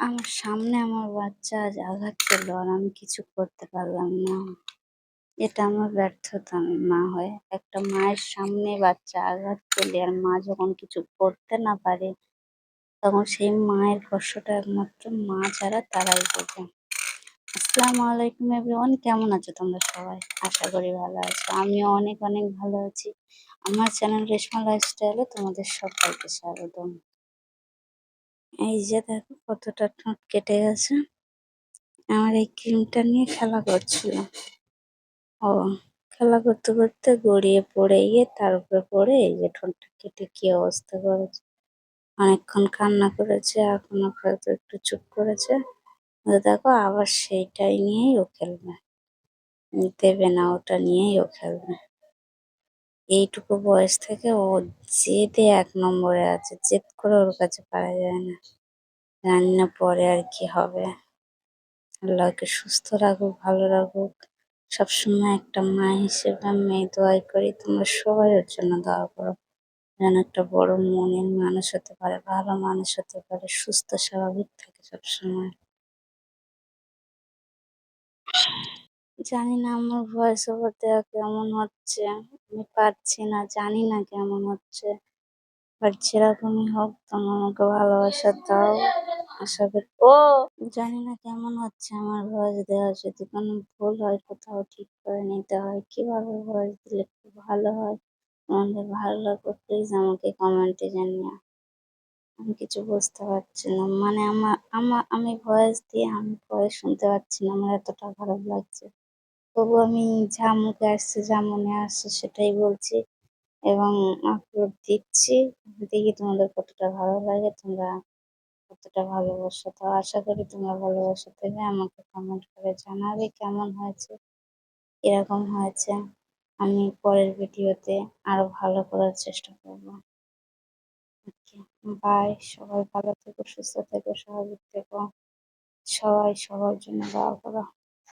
আমার সামনে আমার বাচ্চা আজ আঘাত পেল আর আমি কিছু করতে পারলাম না। এটা আমার ব্যর্থতা আমি মা হয়ে। একটা মায়ের সামনে বাচ্চা আঘাত পেলে আর মা যখন কিছু করতে না পারে, তখন সেই মায়ের কষ্টটা একমাত্র মা ছাড়া তারাই বোঝে। আসসালামু আলাইকুম এভরিওয়ান, কেমন আছো তোমরা সবাই? আশা করি ভালো আছো। আমিও অনেক অনেক ভালো আছি। আমার চ্যানেল রেশমা লাইফস্টাইলে তোমাদের সবাইকে স্বাগতম। এই যে দেখো কতটা ঠোঁট কেটে গেছে। আমার এই ক্রিমটা নিয়ে খেলা করছিল। ও, খেলা করতে করতে গড়িয়ে পড়ে গিয়ে তার উপরে পড়ে এই যে ঠোঁটটা কেটে কি অবস্থা করেছে। অনেকক্ষণ কান্না করেছে, এখন আপাতত একটু চুপ করেছে। দেখো আবার সেইটাই নিয়েই ও খেলবে। দেবে না ওটা নিয়েই ও খেলবে। এইটুকু বয়স থেকে ও জেদে এক নম্বরে আছে। জেদ করে ওর কাছে পারা যায় না। জানি না পরে আর কি হবে। আল্লাহকে সুস্থ রাখুক, ভালো রাখুক। সবসময় একটা মা হিসেবে আমি দোয়াই করি, তোমরা সবাই ওর জন্য দোয়া করো। যেন একটা বড় মনের মানুষ হতে পারে, ভালো মানুষ হতে পারে, সুস্থ, স্বাভাবিক থাকে সবসময়। জানি না আমার ভয়েস ওভার দেওয়া কেমন হচ্ছে। আমি পারছি না, জানি না কেমন হচ্ছে। বাট যেরকমই হোক তোমরা আমাকে ভালোবাসা দাও। আশা করি ও, জানি না কেমন হচ্ছে আমার ভয়েস দেওয়া। যদি কোনো ভুল হয়, কোথাও ঠিক করে নিতে হয়, কীভাবে ভয়েস দিলে খুব ভালো হয় তোমাদের ভালো লাগবে প্লিজ আমাকে কমেন্টে জানিও। আমি কিছু বুঝতে পারছি না। মানে আমার আমার, আমি ভয়েস দিয়ে আমি ভয়েস শুনতে পাচ্ছি না। আমার এতটা খারাপ লাগছে। তবু আমি যা মুখে আসছে, যা মনে আসছে সেটাই বলছি এবং আপলোড দিচ্ছি। দেখি তোমাদের কতটা ভালো লাগে, তোমরা কতটা ভালোবাসা। তো আশা করি তোমরা ভালোবাসা দেবে আমাকে কমেন্ট করে জানাবে কেমন হয়েছে, কীরকম হয়েছে। আমি পরের ভিডিওতে আরও ভালো করার চেষ্টা করব। বাই সবাই ভালো থেকো, সুস্থ থেকো, স্বাভাবিক থেকো। সবাই সবার জন্য দোয়া করো।